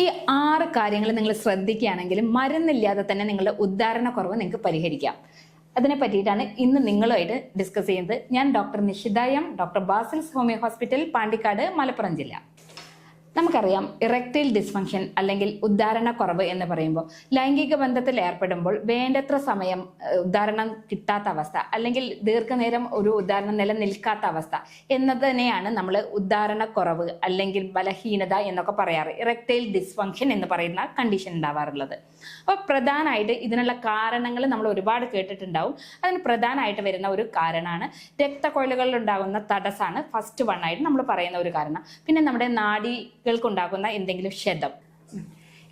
ഈ ആറ് കാര്യങ്ങൾ നിങ്ങൾ ശ്രദ്ധിക്കുകയാണെങ്കിൽ മരുന്നില്ലാതെ തന്നെ നിങ്ങളുടെ ഉദ്ധാരണക്കുറവ് നിങ്ങൾക്ക് പരിഹരിക്കാം. അതിനെ പറ്റിയിട്ടാണ് ഇന്ന് നിങ്ങളുമായിട്ട് ഡിസ്കസ് ചെയ്യുന്നത്. ഞാൻ doctor Nishitha M doctor Basil's homeo hospital Pandikkad Malappuram ജില്ല. നമുക്കറിയാം ഇറക്ടൈൽ ഡിസ്ഫങ്ഷൻ അല്ലെങ്കിൽ ഉദ്ധാരണക്കുറവ് എന്ന് പറയുമ്പോൾ ലൈംഗിക ബന്ധത്തിൽ ഏർപ്പെടുമ്പോൾ വേണ്ടത്ര സമയം ഉദ്ധാരണം കിട്ടാത്ത അവസ്ഥ അല്ലെങ്കിൽ ദീർഘനേരം ഒരു ഉദ്ധാരണം നിലനിൽക്കാത്ത അവസ്ഥ എന്നതിനെയാണ് നമ്മൾ ഉദ്ധാരണക്കുറവ് അല്ലെങ്കിൽ ബലഹീനത എന്നൊക്കെ പറയാറ് ഇറക്ടൈൽ ഡിസ്ഫങ്ഷൻ എന്ന് പറയുന്ന കണ്ടീഷൻ ഉണ്ടാവാറുള്ളത്. അപ്പോൾ പ്രധാനമായിട്ട് ഇതിനുള്ള കാരണങ്ങൾ നമ്മൾ ഒരുപാട് കേട്ടിട്ടുണ്ടാവും. അതിന് പ്രധാനമായിട്ട് വരുന്ന ഒരു കാരണമാണ് രക്തക്കൊഴലുകളിൽ ഉണ്ടാകുന്ന തടസ്സമാണ് ഫസ്റ്റ് വൺ ആയിട്ട് നമ്മൾ പറയുന്ന ഒരു കാരണം. പിന്നെ നമ്മുടെ നാഡികൾക്കുണ്ടാകുന്ന എന്തെങ്കിലും ക്ഷതം.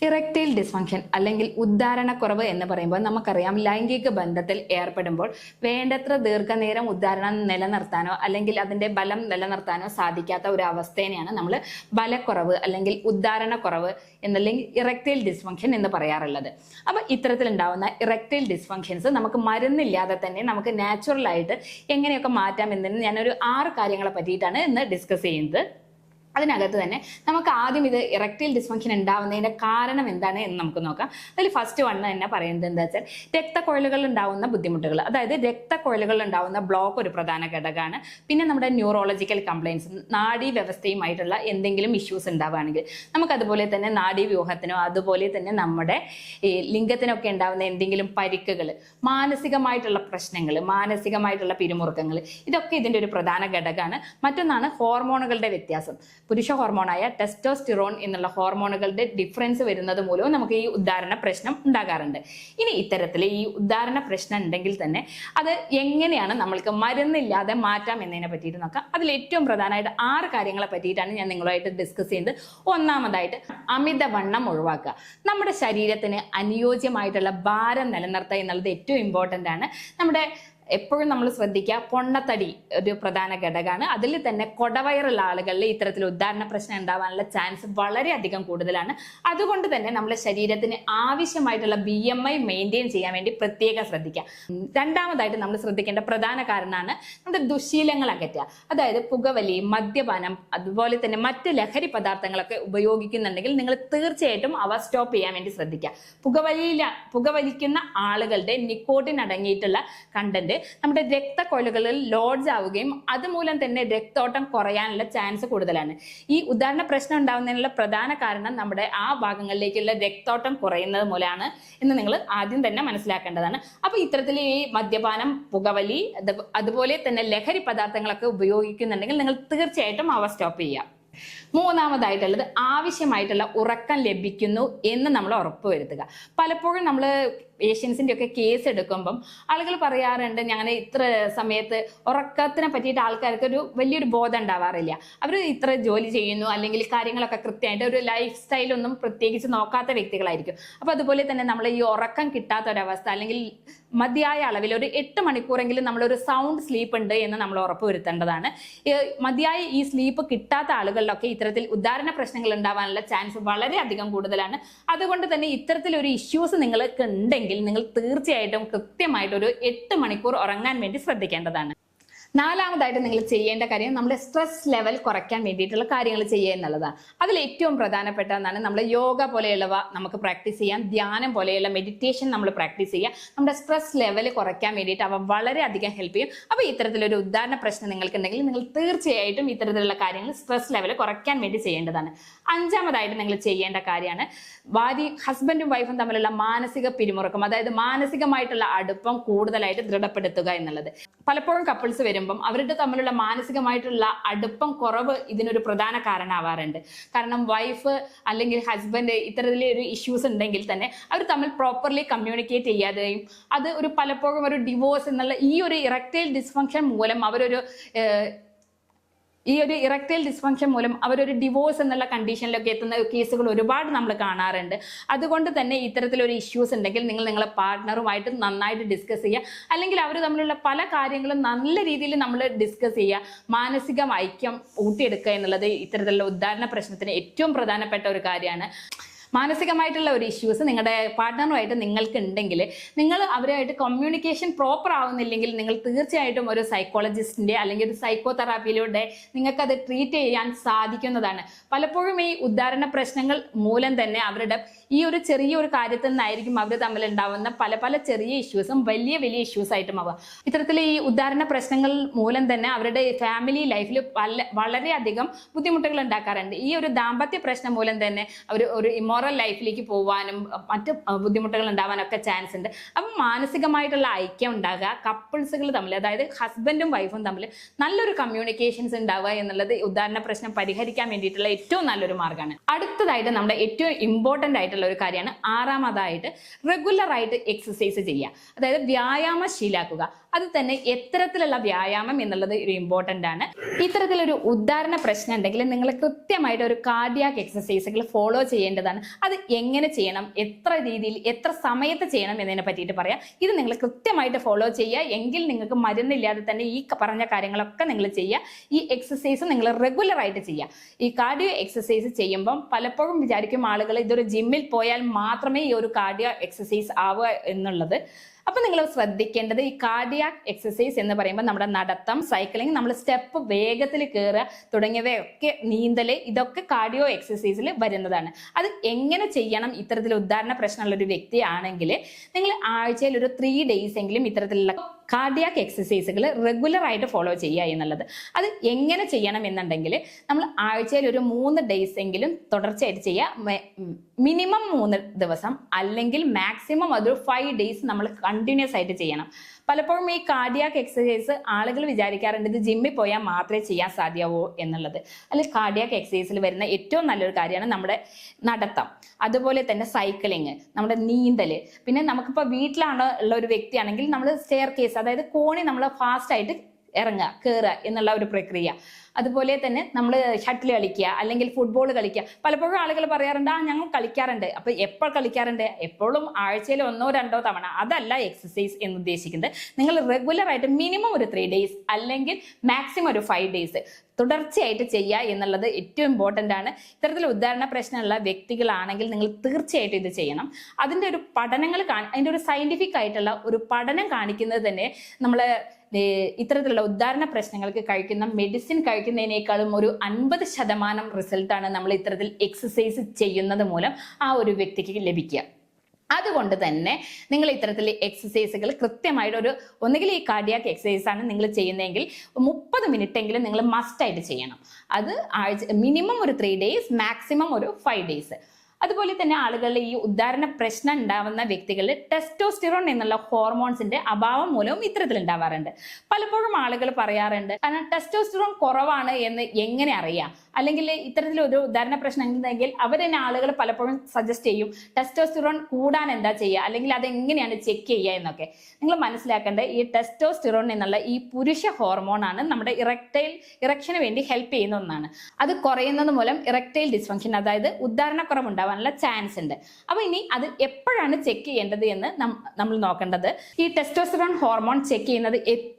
ഇറക്റ്റൈൽ ഡിസ്ഫങ്ഷൻ അല്ലെങ്കിൽ ഉദ്ധാരണക്കുറവ് എന്ന് പറയുമ്പോൾ നമുക്കറിയാം ലൈംഗിക ബന്ധത്തിൽ ഏർപ്പെടുമ്പോൾ വേണ്ടത്ര ദീർഘനേരം ഉദ്ധാരണം നിലനിർത്താനോ അല്ലെങ്കിൽ അതിന്റെ ബലം നിലനിർത്താനോ സാധിക്കാത്ത ഒരു അവസ്ഥേനെയാണ് നമ്മൾ ബലക്കുറവ് അല്ലെങ്കിൽ ഉദ്ധാരണക്കുറവ് എന്നല്ലെങ്കിൽ ഇറക്റ്റൈൽ ഡിസ്ഫങ്ഷൻ എന്ന് പറയാറുള്ളത്. അപ്പൊ ഇത്തരത്തിലുണ്ടാവുന്ന ഇറക്റ്റൈൽ ഡിസ്ഫങ്ഷൻസ് നമുക്ക് മരുന്നില്ലാതെ തന്നെ നമുക്ക് നാച്ചുറലായിട്ട് എങ്ങനെയൊക്കെ മാറ്റാം എന്നതിന് ഞാനൊരു ആറ് കാര്യങ്ങളെ പറ്റിയിട്ടാണ് ഇന്ന് ഡിസ്കസ് ചെയ്യുന്നത്. അതിനകത്ത് തന്നെ നമുക്ക് ആദ്യം ഇത് ഇറക്റ്റൈൽ ഡിസ്ഫങ്ഷൻ ഉണ്ടാവുന്നതിന്റെ കാരണം എന്താണ് എന്ന് നമുക്ക് നോക്കാം. അതിൽ ഫസ്റ്റ് വൺ തന്നെ പറയുന്നത് എന്താ വെച്ചാൽ രക്തക്കൊഴലുകളിൽ ഉണ്ടാവുന്ന ബുദ്ധിമുട്ടുകൾ. അതായത് രക്തക്കൊഴലുകളിൽ ഉണ്ടാവുന്ന ബ്ലോക്ക് ഒരു പ്രധാന ഘടകമാണ്. പിന്നെ നമ്മുടെ ന്യൂറോളജിക്കൽ കംപ്ലയിൻസ് നാഡീ വ്യവസ്ഥയുമായിട്ടുള്ള എന്തെങ്കിലും ഇഷ്യൂസ് ഉണ്ടാവുകയാണെങ്കിൽ നമുക്ക് അതുപോലെ തന്നെ നാഡീവ്യൂഹത്തിനോ അതുപോലെ തന്നെ നമ്മുടെ ഈ ലിംഗത്തിനൊക്കെ ഉണ്ടാവുന്ന എന്തെങ്കിലും പരിക്കുകൾ മാനസികമായിട്ടുള്ള പ്രശ്നങ്ങൾ മാനസികമായിട്ടുള്ള പിരിമുറുക്കങ്ങൾ ഇതൊക്കെ ഇതിന്റെ ഒരു പ്രധാന ഘടകമാണ്. മറ്റൊന്നാണ് ഹോർമോണുകളുടെ വ്യത്യാസം. പുരുഷ ഹോർമോണായ ടെസ്റ്റോസ്റ്റിറോൺ എന്നുള്ള ഹോർമോണുകളുടെ ഡിഫറൻസ് വരുന്നത് മൂലവും നമുക്ക് ഈ ഉദ്ധാരണ പ്രശ്നം ഉണ്ടാകാറുണ്ട്. ഇനി ഇത്തരത്തിൽ ഈ ഉദ്ധാരണ പ്രശ്നം ഉണ്ടെങ്കിൽ തന്നെ അത് എങ്ങനെയാണ് നമ്മൾക്ക് മരുന്നില്ലാതെ മാറ്റാം എന്നതിനെ പറ്റിയിട്ട് നോക്കാം. അതിൽ ഏറ്റവും പ്രധാനമായിട്ട് ആറ് കാര്യങ്ങളെ പറ്റിയിട്ടാണ് ഞാൻ നിങ്ങളുമായിട്ട് ഡിസ്കസ് ചെയ്യുന്നത്. ഒന്നാമതായിട്ട് അമിതവണ്ണം ഒഴിവാക്കുക. നമ്മുടെ ശരീരത്തിന് അനുയോജ്യമായിട്ടുള്ള ഭാരം നിലനിർത്തുക എന്നുള്ളത് ഏറ്റവും ഇമ്പോർട്ടന്റ് ആണ്. നമ്മുടെ എപ്പോഴും നമ്മൾ ശ്രദ്ധിക്കുക പൊണ്ണത്തടി ഒരു പ്രധാന ഘടകമാണ്. അതിൽ തന്നെ കൊടവയറുള്ള ആളുകളിൽ ഇത്തരത്തിൽ ഉദ്ധാരണ പ്രശ്നം ഉണ്ടാവാനുള്ള ചാൻസ് വളരെയധികം കൂടുതലാണ്. അതുകൊണ്ട് തന്നെ നമ്മുടെ ശരീരത്തിന് ആവശ്യമായിട്ടുള്ള ബി എം ഐ മെയിന്റെയിൻ ചെയ്യാൻ വേണ്ടി പ്രത്യേകം ശ്രദ്ധിക്കുക. രണ്ടാമതായിട്ട് നമ്മൾ ശ്രദ്ധിക്കേണ്ട പ്രധാന കാരണമാണ് നമ്മുടെ ദുശീലങ്ങൾ അകറ്റുക. അതായത് പുകവലി മദ്യപാനം അതുപോലെ തന്നെ മറ്റ് ലഹരി പദാർത്ഥങ്ങളൊക്കെ ഉപയോഗിക്കുന്നുണ്ടെങ്കിൽ നിങ്ങൾ തീർച്ചയായിട്ടും അവ സ്റ്റോപ്പ് ചെയ്യാൻ വേണ്ടി ശ്രദ്ധിക്കുക. പുകവലിയില പുകവലിക്കുന്ന ആളുകളുടെ നിക്കോട്ടിൻ അടങ്ങിയിട്ടുള്ള കണ്ടന്റ് നമ്മുടെ രക്തക്കൊഴലുകളിൽ ലോഡ്ജ് ആവുകയും അതുമൂലം തന്നെ രക്തോട്ടം കുറയാനുള്ള ചാൻസ് കൂടുതലാണ്. ഈ ഉദാഹരണ പ്രശ്നം ഉണ്ടാകുന്നതിനുള്ള പ്രധാന കാരണം നമ്മുടെ ആ ഭാഗങ്ങളിലേക്കുള്ള രക്തോട്ടം കുറയുന്നത് മൂലമാണ് എന്ന് നിങ്ങൾ ആദ്യം തന്നെ മനസ്സിലാക്കേണ്ടതാണ്. അപ്പൊ ഇത്തരത്തിൽ ഈ മദ്യപാനം പുകവലി അതുപോലെ തന്നെ ലഹരി പദാർത്ഥങ്ങളൊക്കെ ഉപയോഗിക്കുന്നുണ്ടെങ്കിൽ നിങ്ങൾ തീർച്ചയായിട്ടും അവ സ്റ്റോപ്പ് ചെയ്യുക. മൂന്നാമതായിട്ടുള്ളത് ആവശ്യമായിട്ടുള്ള ഉറക്കം ലഭിക്കുന്നു എന്ന് നമ്മൾ ഉറപ്പുവരുത്തുക. പലപ്പോഴും നമ്മൾ പേഷ്യൻസിന്റെ ഒക്കെ കേസ് എടുക്കുമ്പം ആളുകൾ പറയാറുണ്ട് ഞാൻ ഇത്ര സമയത്ത് ഉറക്കത്തിനെ പറ്റിയിട്ട് ആൾക്കാർക്ക് ഒരു വലിയൊരു ബോധം ഉണ്ടാവാറില്ല. അവർ ഇത്ര ജോലി ചെയ്യുന്നു അല്ലെങ്കിൽ കാര്യങ്ങളൊക്കെ കൃത്യമായിട്ട് ഒരു ലൈഫ് സ്റ്റൈലൊന്നും പ്രത്യേകിച്ച് നോക്കാത്ത വ്യക്തികളായിരിക്കും. അപ്പൊ അതുപോലെ തന്നെ നമ്മൾ ഈ ഉറക്കം കിട്ടാത്ത ഒരവസ്ഥ അല്ലെങ്കിൽ മതിയായ അളവിൽ ഒരു എട്ട് മണിക്കൂറെങ്കിലും നമ്മളൊരു സൗണ്ട് സ്ലീപ്പ് ഉണ്ട് എന്ന് നമ്മൾ ഉറപ്പ് വരുത്തേണ്ടതാണ് മതിയായ ഈ സ്ലീപ്പ് കിട്ടാത്ത ആളുകളിലൊക്കെ ഇത്തരത്തിൽ ഉദാഹരണ പ്രശ്നങ്ങൾ ഉണ്ടാവാനുള്ള ചാൻസ് വളരെ അധികം കൂടുതലാണ്. അതുകൊണ്ട് തന്നെ ഇത്തരത്തിലൊരു ഇഷ്യൂസ് നിങ്ങൾക്ക് ഉണ്ടെങ്കിൽ നിങ്ങൾ തീർച്ചയായിട്ടും കൃത്യമായിട്ട് ഒരു എട്ട് മണിക്കൂർ ഉറങ്ങാൻ വേണ്ടി ശ്രദ്ധിക്കേണ്ടതാണ്. നാലാമതായിട്ട് നിങ്ങൾ ചെയ്യേണ്ട കാര്യം നമ്മുടെ സ്ട്രെസ് ലെവൽ കുറയ്ക്കാൻ വേണ്ടിയിട്ടുള്ള കാര്യങ്ങൾ ചെയ്യുക എന്നുള്ളതാണ്. അതിൽ ഏറ്റവും പ്രധാനപ്പെട്ട ഒന്നാണ് നമ്മൾ യോഗ പോലെയുള്ളവ നമുക്ക് പ്രാക്ടീസ് ചെയ്യാം. ധ്യാനം പോലെയുള്ള മെഡിറ്റേഷൻ നമ്മൾ പ്രാക്ടീസ് ചെയ്യുക. നമ്മുടെ സ്ട്രെസ് ലെവൽ കുറയ്ക്കാൻ വേണ്ടിയിട്ട് അവ വളരെയധികം ഹെൽപ്പ് ചെയ്യും. അപ്പോൾ ഇത്തരത്തിലൊരു ഉദാഹരണ പ്രശ്നം നിങ്ങൾക്കുണ്ടെങ്കിൽ നിങ്ങൾ തീർച്ചയായിട്ടും ഇത്തരത്തിലുള്ള കാര്യങ്ങൾ സ്ട്രെസ് ലെവൽ കുറയ്ക്കാൻ വേണ്ടി ചെയ്യേണ്ടതാണ്. അഞ്ചാമതായിട്ട് നിങ്ങൾ ചെയ്യേണ്ട കാര്യമാണ് ഭാര്യ ഹസ്ബൻഡും വൈഫും തമ്മിലുള്ള മാനസിക പിരിമുറുക്കം അതായത് മാനസികമായിട്ടുള്ള അടുപ്പം കൂടുതലായിട്ട് ദൃഢപ്പെടുത്തുക എന്നുള്ളത്. പലപ്പോഴും കപ്പിൾസ് വരുമ്പം അവരുടെ തമ്മിലുള്ള മാനസികമായിട്ടുള്ള അടുപ്പം കുറവ് ഇതിനൊരു പ്രധാന കാരണമാവാറുണ്ട്. കാരണം വൈഫ് അല്ലെങ്കിൽ ഹസ്ബൻഡ് ഇത്തരത്തിലെ ഒരു ഇഷ്യൂസ് ഉണ്ടെങ്കിൽ തന്നെ അവർ തമ്മിൽ പ്രോപ്പർലി കമ്മ്യൂണിക്കേറ്റ് ചെയ്യാതെയും അത് ഒരു പലപ്പോഴും ഒരു ഡിവോഴ്സ് എന്നുള്ള ഈ ഒരു ഇറക്റ്റൈൽ ഡിസ്ഫങ്ഷൻ മൂലം അവരൊരു ഈ ഒരു ഇറക്റ്റൈൽ ഡിസ്ഫങ്ഷൻ മൂലം അവരൊരു ഡിവോഴ്സ് എന്നുള്ള കണ്ടീഷനിലൊക്കെ എത്തുന്ന കേസുകൾ ഒരുപാട് നമ്മൾ കാണാറുണ്ട്. അതുകൊണ്ട് തന്നെ ഇത്തരത്തിലൊരു ഇഷ്യൂസ് ഉണ്ടെങ്കിൽ നിങ്ങൾ നിങ്ങളെ പാർട്ട്ണറുമായിട്ട് നന്നായിട്ട് ഡിസ്കസ് ചെയ്യുക. അല്ലെങ്കിൽ അവർ തമ്മിലുള്ള പല കാര്യങ്ങളും നല്ല രീതിയിൽ നമ്മൾ ഡിസ്കസ് ചെയ്യുക. മാനസിക ഐക്യം ഊട്ടിയെടുക്കുക എന്നുള്ളത് ഇത്തരത്തിലുള്ള ഉദാഹരണ പ്രശ്നത്തിന് ഏറ്റവും പ്രധാനപ്പെട്ട ഒരു കാര്യമാണ്. മാനസികമായിട്ടുള്ള ഒരു ഇഷ്യൂസ് നിങ്ങളുടെ പാർട്ട്ണറുമായിട്ട് നിങ്ങൾക്ക് ഉണ്ടെങ്കിൽ നിങ്ങൾ അവരുമായിട്ട് കമ്മ്യൂണിക്കേഷൻ പ്രോപ്പർ ആവുന്നില്ലെങ്കിൽ നിങ്ങൾ തീർച്ചയായിട്ടും ഒരു സൈക്കോളജിസ്റ്റിന്റെ അല്ലെങ്കിൽ ഒരു സൈക്കോ തെറാപ്പിയിലൂടെ നിങ്ങൾക്കത് ട്രീറ്റ് ചെയ്യാൻ സാധിക്കുന്നതാണ്. പലപ്പോഴും ഈ ഉദാഹരണ പ്രശ്നങ്ങൾ മൂലം തന്നെ അവരുടെ ഈ ഒരു ചെറിയ ഒരു കാര്യത്തിൽ നിന്നായിരിക്കും അവർ തമ്മിൽ ഉണ്ടാവുന്ന പല പല ചെറിയ ഇഷ്യൂസും വലിയ വലിയ ഇഷ്യൂസ് ആയിട്ടും ആവുക. ഇത്തരത്തിൽ ഈ ഉദാഹരണ പ്രശ്നങ്ങൾ മൂലം തന്നെ അവരുടെ ഫാമിലി ലൈഫിൽ വളരെ വളരെയധികം ബുദ്ധിമുട്ടുകൾ ഉണ്ടാക്കാറുണ്ട്. ഈ ഒരു ദാമ്പത്യ പ്രശ്നം മൂലം തന്നെ അവർ ഒരു ഇമോറൽ ലൈഫിലേക്ക് പോവാനും മറ്റ് ബുദ്ധിമുട്ടുകൾ ഉണ്ടാവാനൊക്കെ ചാൻസ് ഉണ്ട്. അപ്പം മാനസികമായിട്ടുള്ള ഐക്യം ഉണ്ടാകുക കപ്പിൾസുകൾ തമ്മിൽ അതായത് ഹസ്ബൻഡും വൈഫും തമ്മിൽ നല്ലൊരു കമ്മ്യൂണിക്കേഷൻസ് ഉണ്ടാവുക എന്നുള്ളത് ഉദാഹരണ പ്രശ്നം പരിഹരിക്കാൻ വേണ്ടിയിട്ടുള്ള ഏറ്റവും നല്ലൊരു മാർഗമാണ്. അടുത്തതായിട്ട് നമ്മുടെ ഏറ്റവും ഇമ്പോർട്ടന്റ് ആയിട്ടുള്ള ഒരു കാര്യമാണ് ആറാമതായിട്ട് റെഗുലറായിട്ട് എക്സസൈസ് ചെയ്യുക. അതായത് വ്യായാമം ശീലാക്കുക അത് തന്നെ എത്തരത്തിലുള്ള വ്യായാമം എന്നുള്ളത് ഒരു ഇമ്പോർട്ടന്റ് ആണ്. ഇത്തരത്തിലൊരു ഉദാഹരണ പ്രശ്നം ഉണ്ടെങ്കിൽ നിങ്ങൾ കൃത്യമായിട്ട് ഒരു കാർഡിയാക് എക്സസൈസുകൾ ഫോളോ ചെയ്യേണ്ടതാണ്. അത് എങ്ങനെ ചെയ്യണം? എത്ര രീതിയിൽ എത്ര സമയത്ത് ചെയ്യണം എന്നതിനെ പറ്റിയിട്ട് പറയാം. ഇത് നിങ്ങൾ കൃത്യമായിട്ട് ഫോളോ ചെയ്യുക. എങ്കിൽ നിങ്ങൾക്ക് മരുന്നില്ലാതെ തന്നെ ഈ പറഞ്ഞ കാര്യങ്ങളൊക്കെ നിങ്ങൾ ചെയ്യുക. ഈ എക്സസൈസ് നിങ്ങൾ റെഗുലർ ആയിട്ട് ചെയ്യുക. ഈ കാർഡിയോ എക്സസൈസ് ചെയ്യുമ്പം പലപ്പോഴും വിചാരിക്കും ആളുകൾ ഇതൊരു ജിമ്മിൽ പോയാൽ മാത്രമേ ഈ ഒരു കാർഡിയോ എക്സസൈസ് ആവുക എന്നുള്ളത്. അപ്പൊ നിങ്ങൾ ശ്രദ്ധിക്കേണ്ടത് ഈ കാർഡിയാക് എക്സസൈസ് എന്ന് പറയുമ്പോൾ നമ്മുടെ നടത്തം സൈക്ലിംഗ് നമ്മൾ സ്റ്റെപ്പ് വേഗത്തിൽ കയറുക തുടങ്ങിയവയൊക്കെ നീന്തൽ ഇതൊക്കെ കാർഡിയോ എക്സസൈസിൽ വരുന്നതാണ്. അത് എങ്ങനെ ചെയ്യണം? ഇത്തരത്തിൽ ഉദാഹരണ പ്രശ്നമുള്ള ഒരു വ്യക്തിയാണെങ്കിൽ നിങ്ങൾ ആഴ്ചയിൽ ഒരു ത്രീ ഡേയ്സ് എങ്കിലും ഇത്തരത്തിലുള്ള കാർഡിയാക് എക്സസൈസുകൾ റെഗുലർ ആയിട്ട് ഫോളോ ചെയ്യുക എന്നുള്ളത്. അത് എങ്ങനെ ചെയ്യണം എന്നുണ്ടെങ്കിൽ നമ്മൾ ആഴ്ചയിൽ ഒരു മൂന്ന് ഡേയ്സ് എങ്കിലും തുടർച്ചയായിട്ട് ചെയ്യുക. മിനിമം മൂന്ന് ദിവസം അല്ലെങ്കിൽ മാക്സിമം അതൊരു ഫൈവ് ഡേയ്സ് നമ്മൾ കണ്ടിന്യൂസ് ആയിട്ട് ചെയ്യണം. പലപ്പോഴും ഈ കാർഡിയാക് എക്സസൈസ് ആളുകൾ വിചാരിക്കാറുണ്ട് ഇത് ജിമ്മിൽ പോയാൽ മാത്രമേ ചെയ്യാൻ സാധ്യമാവൂ എന്നുള്ളത്. അല്ലെങ്കിൽ കാർഡിയാക് എക്സസൈസിൽ വരുന്ന ഏറ്റവും നല്ലൊരു കാര്യമാണ് നമ്മുടെ നടത്തം. അതുപോലെ തന്നെ സൈക്ലിങ് നമ്മുടെ നീന്തൽ പിന്നെ നമുക്കിപ്പോൾ വീട്ടിലാണ് ഉള്ള ഒരു വ്യക്തിയാണെങ്കിൽ നമ്മൾ സ്റ്റെയർ കേസ് അതായത് കോണി നമ്മൾ ഫാസ്റ്റ് ആയിട്ട് ഇറങ്ങുക കയറുക എന്നുള്ള ഒരു പ്രക്രിയ. അതുപോലെ തന്നെ നമ്മൾ ഷട്ടിൽ കളിക്കുക അല്ലെങ്കിൽ ഫുട്ബോൾ കളിക്കുക. പലപ്പോഴും ആളുകൾ പറയാറുണ്ട് ആ ഞങ്ങൾ കളിക്കാറുണ്ട്. അപ്പൊ എപ്പോൾ കളിക്കാറുണ്ട്? എപ്പോഴും ആഴ്ചയിൽ ഒന്നോ രണ്ടോ തവണ. അതല്ല എക്സസൈസ് എന്ന് ഉദ്ദേശിക്കുന്നത്. നിങ്ങൾ റെഗുലർ ആയിട്ട് മിനിമം ഒരു ത്രീ ഡേയ്സ് അല്ലെങ്കിൽ മാക്സിമം ഒരു ഫൈവ് ഡേയ്സ് തുടർച്ചയായിട്ട് ചെയ്യുക എന്നുള്ളത് ഏറ്റവും ഇമ്പോർട്ടന്റ് ആണ്. ഇത്തരത്തിൽ ഉദാഹരണ പ്രശ്നമുള്ള വ്യക്തികളാണെങ്കിൽ നിങ്ങൾ തീർച്ചയായിട്ടും ഇത് ചെയ്യണം. അതിന്റെ ഒരു പഠനങ്ങൾ കാണി അതിന്റെ ഒരു സയന്റിഫിക് ആയിട്ടുള്ള ഒരു പഠനം കാണിക്കുന്നത് തന്നെ നമ്മൾ ഇത്തരത്തിലുള്ള ഉദാഹരണ പ്രശ്നങ്ങൾക്ക് കഴിക്കുന്ന മെഡിസിൻ കഴിക്കുന്നതിനേക്കാളും ഒരു അൻപത് ശതമാനം റിസൾട്ടാണ് നമ്മൾ ഇത്തരത്തിൽ എക്സസൈസ് ചെയ്യുന്നത് മൂലം ആ ഒരു വ്യക്തിക്ക് ലഭിക്കുക. അതുകൊണ്ട് തന്നെ നിങ്ങൾ ഇത്തരത്തിൽ എക്സസൈസുകൾ കൃത്യമായിട്ട് ഒരു ഒന്നുകിൽ ഈ കാർഡിയാക്ക് എക്സസൈസ് ആണ് നിങ്ങൾ ചെയ്യുന്നതെങ്കിൽ മുപ്പത് മിനിറ്റ് എങ്കിലും നിങ്ങൾ മസ്റ്റായിട്ട് ചെയ്യണം. അത് ആഴ്ച മിനിമം ഒരു ത്രീ ഡേയ്സ് മാക്സിമം ഒരു ഫൈവ് ഡേയ്സ് അതുപോലെ തന്നെ ആളുകളിൽ ഈ ഉദാഹരണ പ്രശ്നം ഉണ്ടാവുന്ന വ്യക്തികളിൽ ടെസ്റ്റോസ്റ്റിറോൺ എന്നുള്ള ഹോർമോൺസിന്റെ അഭാവം മൂലവും ഇത്തരത്തിൽ ഉണ്ടാവാറുണ്ട്. പലപ്പോഴും ആളുകൾ പറയാറുണ്ട് കാരണം ടെസ്റ്റോസ്റ്റിറോൺ കുറവാണ് എന്ന് എങ്ങനെ അറിയാം? അല്ലെങ്കിൽ ഇത്തരത്തിലൊരു ഉദാഹരണ പ്രശ്നം ഉണ്ടെങ്കിൽ അവർ തന്നെ ആളുകൾ പലപ്പോഴും സജസ്റ്റ് ചെയ്യും. ടെസ്റ്റോസ്റ്റിറോൺ കൂടാൻ എന്താ ചെയ്യുക? അല്ലെങ്കിൽ അത് എങ്ങനെയാണ് ചെക്ക് ചെയ്യുക എന്നൊക്കെ. നിങ്ങൾ മനസ്സിലാക്കേണ്ടത് ഈ ടെസ്റ്റോസ്റ്റിറോൺ എന്നുള്ള ഈ പുരുഷ ഹോർമോൺ ആണ് നമ്മുടെ ഇറക്ടൈൽ ഇറക്ഷന് വേണ്ടി ഹെൽപ്പ് ചെയ്യുന്ന ഒന്നാണ്. അത് കുറയുന്നത് മൂലം ഇറക്ടൈൽ ഡിസ്ഫങ്ഷൻ അതായത് ഉദ്ധാരണക്കുറവ് ഉണ്ടാവാനുള്ള ചാൻസ് ഉണ്ട്. അപ്പൊ ഇനി അത് എപ്പോഴാണ് ചെക്ക് ചെയ്യേണ്ടത് എന്ന് നമ്മൾ നോക്കേണ്ടത്. ഈ ടെസ്റ്റോസ്റ്റിറോൺ ഹോർമോൺ ചെക്ക് ചെയ്യുന്നത്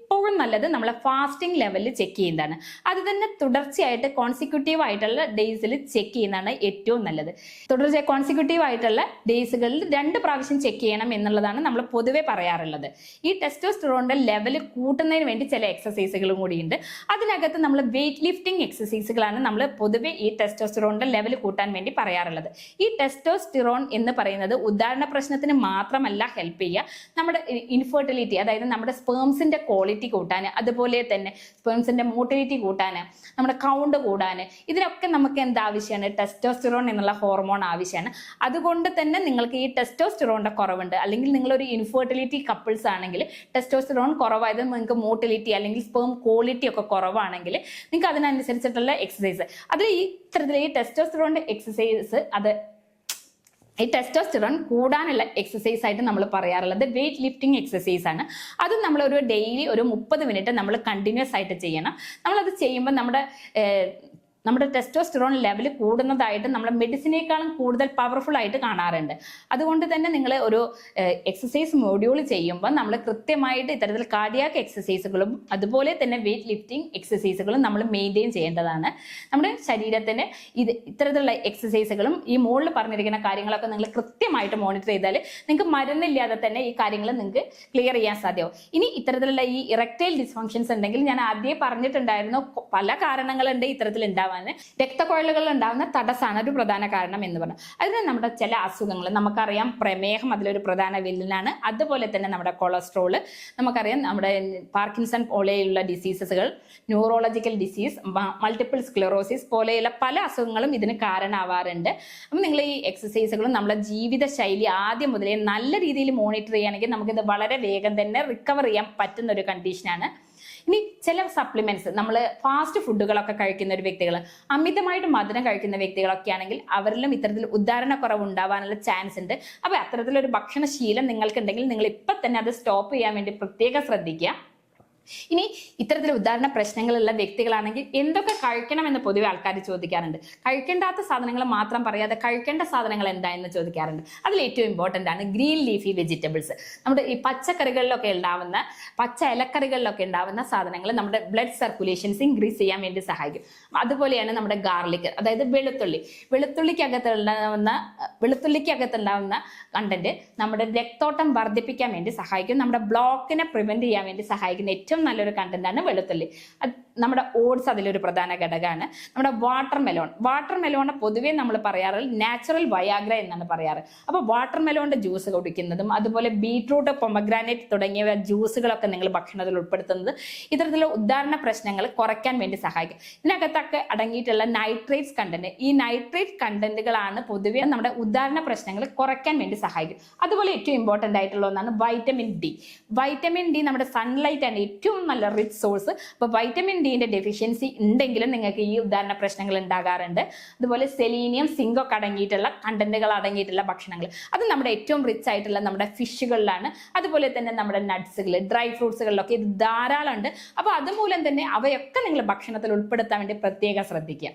എപ്പോഴും നല്ലത് നമ്മളെ ഫാസ്റ്റിംഗ് ലെവലിൽ ചെക്ക് ചെയ്യുന്നതാണ്. അത് തന്നെ തുടർച്ചയായിട്ട് കോൺസിക്യൂട്ടീവ് ആയിട്ടുള്ള ഡേയ്സിൽ ചെക്ക് ചെയ്യുന്നതാണ് ഏറ്റവും നല്ലത്. തുടർച്ചയായി കോൺസിക്യൂട്ടീവ് ആയിട്ടുള്ള ഡേയ്സുകളിൽ രണ്ട് പ്രാവശ്യം ചെക്ക് ചെയ്യണം എന്നുള്ളതാണ് നമ്മൾ പൊതുവെ പറയാറുള്ളത്. ഈ ടെസ്റ്റോസ്റ്റിറോണിന്റെ ലെവൽ കൂട്ടുന്നതിന് വേണ്ടി ചില എക്സസൈസുകളും കൂടിയുണ്ട് അതിനകത്ത് നമ്മൾ വെയിറ്റ് ലിഫ്റ്റിംഗ് എക്സസൈസുകളാണ് നമ്മൾ പൊതുവെ ഈ ടെസ്റ്റോസ്റ്റിറോണിന്റെ ലെവൽ കൂട്ടാൻ വേണ്ടി പറയാറുള്ളത്. ഈ ടെസ്റ്റോസ്റ്റിറോൺ എന്ന് പറയുന്നത് ഉദാഹരണ പ്രശ്നത്തിന് മാത്രമല്ല ഹെൽപ്പ് ചെയ്യുക. നമ്മുടെ ഇൻഫെർട്ടിലിറ്റി അതായത് നമ്മുടെ സ്പേംസിന്റെ ക്വാളിറ്റി കൂട്ടാൻ അതുപോലെ തന്നെ സ്പേംസിന്റെ മോട്ടിലിറ്റി കൂട്ടാൻ നമ്മുടെ കൗണ്ട് കൂടാൻ ഇതിനൊക്കെ നമുക്ക് എന്താവശ്യമാണ് ടെസ്റ്റോസ്റ്റിറോൺ എന്നുള്ള ഹോർമോൺ ആവശ്യമാണ് അതുകൊണ്ട് തന്നെ നിങ്ങൾക്ക് ഈ ടെസ്റ്റോസ്റ്റിറോണിന്റെ കുറവുണ്ട്. അല്ലെങ്കിൽ നിങ്ങളൊരു ഇൻഫെർട്ടിലിറ്റി കപ്പിൾസ് ആണെങ്കിൽ ടെസ്റ്റോസ്റ്റിറോൺ കുറവായത് നിങ്ങൾക്ക് മോട്ടിലിറ്റി അല്ലെങ്കിൽ സ്പേം ക്വാളിറ്റി ഒക്കെ കുറവാണെങ്കിൽ നിങ്ങൾക്ക് അതിനനുസരിച്ചിട്ടുള്ള എക്സസൈസ് അതിൽ ഈ ഇത്തരത്തിൽ ഈ ടെസ്റ്റോസ്റ്റിറോണിന്റെ എക്സസൈസ് അത് ഈ ടെസ്റ്റോസ്റ്റിറോൺ കൂടാനുള്ള എക്സസൈസ് ആയിട്ട് നമ്മൾ പറയാറുള്ളത് വെയിറ്റ് ലിഫ്റ്റിംഗ് എക്സസൈസ് ആണ്. അത് നമ്മൾ ഒരു ഡെയിലി ഒരു മുപ്പത് മിനിറ്റ് നമ്മൾ കണ്ടിന്യൂസ് ആയിട്ട് ചെയ്യണം. നമ്മളത് ചെയ്യുമ്പോൾ നമ്മുടെ നമ്മുടെ ടെസ്റ്റോസ്റ്റിറോൺ ലെവൽ കൂടുന്നതായിട്ട് നമ്മൾ മെഡിസിനേക്കാളും കൂടുതൽ പവർഫുൾ ആയിട്ട് കാണാറുണ്ട്. അതുകൊണ്ട് തന്നെ നിങ്ങൾ ഒരു എക്സസൈസ് മോഡ്യൂൾ ചെയ്യുമ്പോൾ നമ്മൾ കൃത്യമായിട്ട് ഇത്തരത്തിൽ കാർഡിയാക്ക് എക്സസൈസുകളും അതുപോലെ തന്നെ വെയിറ്റ് ലിഫ്റ്റിംഗ് എക്സസൈസുകളും നമ്മൾ മെയിന്റെയിൻ ചെയ്യേണ്ടതാണ്. നമ്മുടെ ശരീരത്തിന് ഇത് ഇത്തരത്തിലുള്ള എക്സസൈസുകളും ഈ മുകളിൽ പറഞ്ഞിരിക്കുന്ന കാര്യങ്ങളൊക്കെ നിങ്ങൾ കൃത്യമായിട്ട് മോണിറ്റർ ചെയ്താൽ നിങ്ങൾക്ക് മരുന്നില്ലാതെ തന്നെ ഈ കാര്യങ്ങൾ നിങ്ങൾക്ക് ക്ലിയർ ചെയ്യാൻ സാധ്യമാവും. ഇനി ഇത്തരത്തിലുള്ള ഈ ഇറക്റ്റൈൽ ഡിസ്ഫങ്ഷൻസ് ഉണ്ടെങ്കിൽ ഞാൻ ആദ്യം പറഞ്ഞിട്ടുണ്ടായിരുന്നു പല കാരണങ്ങളുണ്ട് ഇത്തരത്തിൽ ഉണ്ടാവാൻ രക്തക്കുഴലുകൾ ഉണ്ടാകുന്ന തടസ്സമാണ് ഒരു പ്രധാന കാരണം എന്ന് പറഞ്ഞു. അതിന് നമ്മുടെ ചില അസുഖങ്ങൾ നമുക്കറിയാം. പ്രമേഹം അതിലൊരു പ്രധാന വില്ലനാണ്. അതുപോലെ തന്നെ നമ്മുടെ കൊളസ്ട്രോൾ നമുക്കറിയാം നമ്മുടെ പാർക്കിൻസൺ പോലെയുള്ള ഡിസീസസുകൾ ന്യൂറോളജിക്കൽ ഡിസീസ് മൾട്ടിപ്പിൾ സ്ക്ലറോസിസ് പോലെയുള്ള പല അസുഖങ്ങളും ഇതിന് കാരണമാവാറുണ്ട്. അപ്പം നിങ്ങൾ ഈ എക്സസൈസുകളും നമ്മുടെ ജീവിതശൈലി ആദ്യം മുതലേ നല്ല രീതിയിൽ മോണിറ്റർ ചെയ്യുകയാണെങ്കിൽ നമുക്കിത് വളരെ വേഗം തന്നെ റിക്കവർ ചെയ്യാൻ പറ്റുന്ന ഒരു കണ്ടീഷനാണ് ഇനി ചില സപ്ലിമെന്റ്സ് നമ്മൾ ഫാസ്റ്റ് ഫുഡുകളൊക്കെ കഴിക്കുന്ന ഒരു വ്യക്തികൾ അമിതമായിട്ട് മധുരം കഴിക്കുന്ന വ്യക്തികളൊക്കെ ആണെങ്കിൽ അവരിലും ഇത്തരത്തിൽ ഉദാഹരണക്കുറവ് ഉണ്ടാവാനുള്ള ചാൻസ് ഉണ്ട്. അപ്പോൾ അത്തരത്തിലൊരു ഭക്ഷണശീലം നിങ്ങൾക്കുണ്ടെങ്കിൽ നിങ്ങൾ ഇപ്പം തന്നെ അത് സ്റ്റോപ്പ് ചെയ്യാൻ വേണ്ടി പ്രത്യേകം ശ്രദ്ധിക്കുക. ഇനി ഇത്തരത്തിൽ ഉദാഹരണ പ്രശ്നങ്ങളുള്ള വ്യക്തികളാണെങ്കിൽ എന്തൊക്കെ കഴിക്കണം കഴിക്കണമെന്ന് പൊതുവെ ആൾക്കാർ ചോദിക്കാറുണ്ട്. കഴിക്കേണ്ടാത്ത സാധനങ്ങൾ മാത്രം പറയാതെ കഴിക്കേണ്ട സാധനങ്ങൾ എന്താ എന്ന് ചോദിക്കാറുണ്ട്. അതിൽ ഏറ്റവും ഇമ്പോർട്ടന്റ് ആണ് ഗ്രീൻ ലീഫി വെജിറ്റബിൾസ്. നമ്മുടെ ഈ പച്ചക്കറികളിലൊക്കെ ഉണ്ടാവുന്ന പച്ച ഇലക്കറികളിലൊക്കെ ഉണ്ടാവുന്ന സാധനങ്ങൾ നമ്മുടെ ബ്ലഡ് സർക്കുലേഷൻസ് ഇൻക്രീസ് ചെയ്യാൻ വേണ്ടി സഹായിക്കും. അതുപോലെയാണ് നമ്മുടെ ഗാർലിക് അതായത് വെളുത്തുള്ളി. വെളുത്തുള്ളിക്കകത്ത് ഉണ്ടാവുന്ന വെളുത്തുള്ളിക്കകത്ത് ഉണ്ടാവുന്ന കണ്ടന്റ് നമ്മുടെ രക്തോട്ടം വർദ്ധിപ്പിക്കാൻ വേണ്ടി സഹായിക്കും. നമ്മുടെ ബ്ലോക്കിനെ പ്രിവെന്റ് ചെയ്യാൻ വേണ്ടി സഹായിക്കുന്ന ഏറ്റവും നല്ലൊരു കണ്ടന്റ് ആണ് വെളുത്തുള്ളി. നമ്മുടെ ഓട്സ് അതിലൊരു പ്രധാന ഘടകമാണ്. നമ്മുടെ വാട്ടർ മെലോൺ വാട്ടർ മെലോണെ പൊതുവേ നമ്മൾ പറയാറ് നാച്ചുറൽ വയാഗ്ര എന്നാണ് പറയാറ്. അപ്പോൾ വാട്ടർ മെലോണിന്റെ ജ്യൂസ് കുടിക്കുന്നതും അതുപോലെ ബീട്രൂട്ട് പൊമഗ്രാനൈറ്റ് തുടങ്ങിയ ജ്യൂസുകളൊക്കെ നിങ്ങൾ ഭക്ഷണത്തിൽ ഉൾപ്പെടുത്തുന്നത് ഇത്തരത്തിലുള്ള ഉദാഹരണ പ്രശ്നങ്ങൾ കുറയ്ക്കാൻ വേണ്ടി സഹായിക്കും. ഇതിനകത്തൊക്കെ അടങ്ങിയിട്ടുള്ള നൈട്രേറ്റ്സ് കണ്ടന്റ് ഈ നൈട്രേറ്റ് കണ്ടന്റുകളാണ് പൊതുവേ നമ്മുടെ ഉദാഹരണ പ്രശ്നങ്ങൾ കുറയ്ക്കാൻ വേണ്ടി സഹായിക്കും. അതുപോലെ ഏറ്റവും ഇമ്പോർട്ടന്റ് ആയിട്ടുള്ള ഒന്നാണ് വൈറ്റമിൻ ഡി വൈറ്റമിൻ ഡി നമ്മുടെ സൺലൈറ്റ് ആണ് ഏറ്റവും നല്ല റിച്ച് സോഴ്സ് അപ്പോൾ വൈറ്റമിൻ ഡിന്റെ ഡെഫിഷ്യൻസി ഉണ്ടെങ്കിലും നിങ്ങൾക്ക് ഈ ഉദാഹരണ പ്രശ്നങ്ങൾ ഉണ്ടാകാറുണ്ട്. അതുപോലെ സെലീനിയം സിങ്ക് ഒക്കെ അടങ്ങിയിട്ടുള്ള കണ്ടന്റുകൾ അടങ്ങിയിട്ടുള്ള ഭക്ഷണങ്ങൾ. അത് നമ്മുടെ ഏറ്റവും റിച്ച് ആയിട്ടുള്ള നമ്മുടെ ഫിഷുകളിലാണ് അതുപോലെ തന്നെ നമ്മുടെ നട്ട്സുകൾ ഡ്രൈ ഫ്രൂട്ട്സുകളിലൊക്കെ ഇത് ധാരാളം ഉണ്ട് അപ്പോൾ അതുമൂലം തന്നെ അവയൊക്കെ നിങ്ങൾ ഭക്ഷണത്തിൽ ഉൾപ്പെടുത്താൻ വേണ്ടി പ്രത്യേകം ശ്രദ്ധിക്കുക.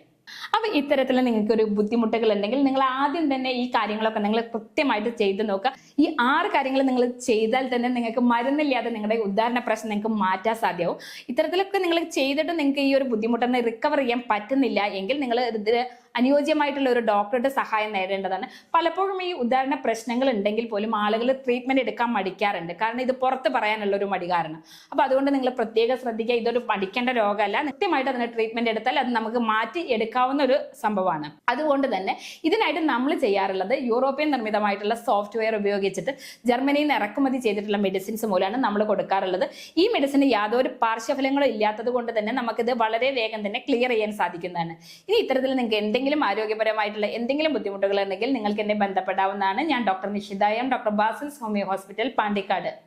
അപ്പൊ ഇത്തരത്തിൽ നിങ്ങൾക്ക് ഒരു ബുദ്ധിമുട്ടുകൾ ഉണ്ടെങ്കിൽ നിങ്ങൾ ആദ്യം തന്നെ ഈ കാര്യങ്ങളൊക്കെ നിങ്ങൾ കൃത്യമായിട്ട് ചെയ്ത് നോക്കുക. ഈ ആറ് കാര്യങ്ങൾ നിങ്ങൾ ചെയ്താൽ തന്നെ നിങ്ങൾക്ക് മരുന്നില്ലാതെ നിങ്ങളുടെ ഉദാഹരണ പ്രശ്നം നിങ്ങൾക്ക് മാറ്റാൻ സാധ്യമാവും. ഇത്തരത്തിലൊക്കെ നിങ്ങൾ ചെയ്തിട്ട് നിങ്ങൾക്ക് ഈ ഒരു ബുദ്ധിമുട്ടെന്ന് റിക്കവർ ചെയ്യാൻ പറ്റുന്നില്ല എങ്കിൽ നിങ്ങൾ ഇത് അനുയോജ്യമായിട്ടുള്ള ഒരു ഡോക്ടറുടെ സഹായം നേടേണ്ടതാണ്. പലപ്പോഴും ഈ ഉദാഹരണ പ്രശ്നങ്ങൾ ഉണ്ടെങ്കിൽ പോലും ആളുകൾ ട്രീറ്റ്മെന്റ് എടുക്കാൻ മടിക്കാറുണ്ട്. കാരണം ഇത് പുറത്ത് പറയാനുള്ള ഒരു മടി കാരണം. അപ്പൊ അതുകൊണ്ട് നിങ്ങൾ പ്രത്യേകം ശ്രദ്ധിക്കുക. ഇതൊരു പഠിക്കേണ്ട രോഗമല്ല. കൃത്യമായിട്ട് അതിന് ട്രീറ്റ്മെന്റ് എടുത്താൽ അത് നമുക്ക് മാറ്റി എടുക്കാവുന്ന ഒരു സംഭവമാണ്. അതുകൊണ്ട് തന്നെ ഇതിനായിട്ട് നമ്മൾ ചെയ്യാറുള്ളത് യൂറോപ്യൻ നിർമ്മിതമായിട്ടുള്ള സോഫ്റ്റ്വെയർ ഉപയോഗിച്ചിട്ട് ജർമ്മനിയിൽ നിന്ന് ഇറക്കുമതി ചെയ്തിട്ടുള്ള മെഡിസിൻസ് മൂലമാണ് നമ്മൾ കൊടുക്കാറുള്ളത്. ഈ മെഡിസിന് യാതൊരു പാർശ്വഫലങ്ങളും ഇല്ലാത്തത് കൊണ്ട് തന്നെ നമുക്കിത് വളരെ വേഗം തന്നെ ക്ലിയർ ചെയ്യാൻ സാധിക്കുന്നതാണ്. ഇനി ഇത്തരത്തിൽ നിങ്ങൾക്ക് എന്തെങ്കിലും ആരോഗ്യപരമായിട്ടുള്ള എന്തെങ്കിലും ബുദ്ധിമുട്ടുകൾ ഉണ്ടെങ്കിൽ നിങ്ങൾക്ക് എന്നെ ബന്ധപ്പെടാവുന്നതാണ്. ഞാൻ doctor നിഷിതായം doctor Basil's homeo hospital Pandikkad.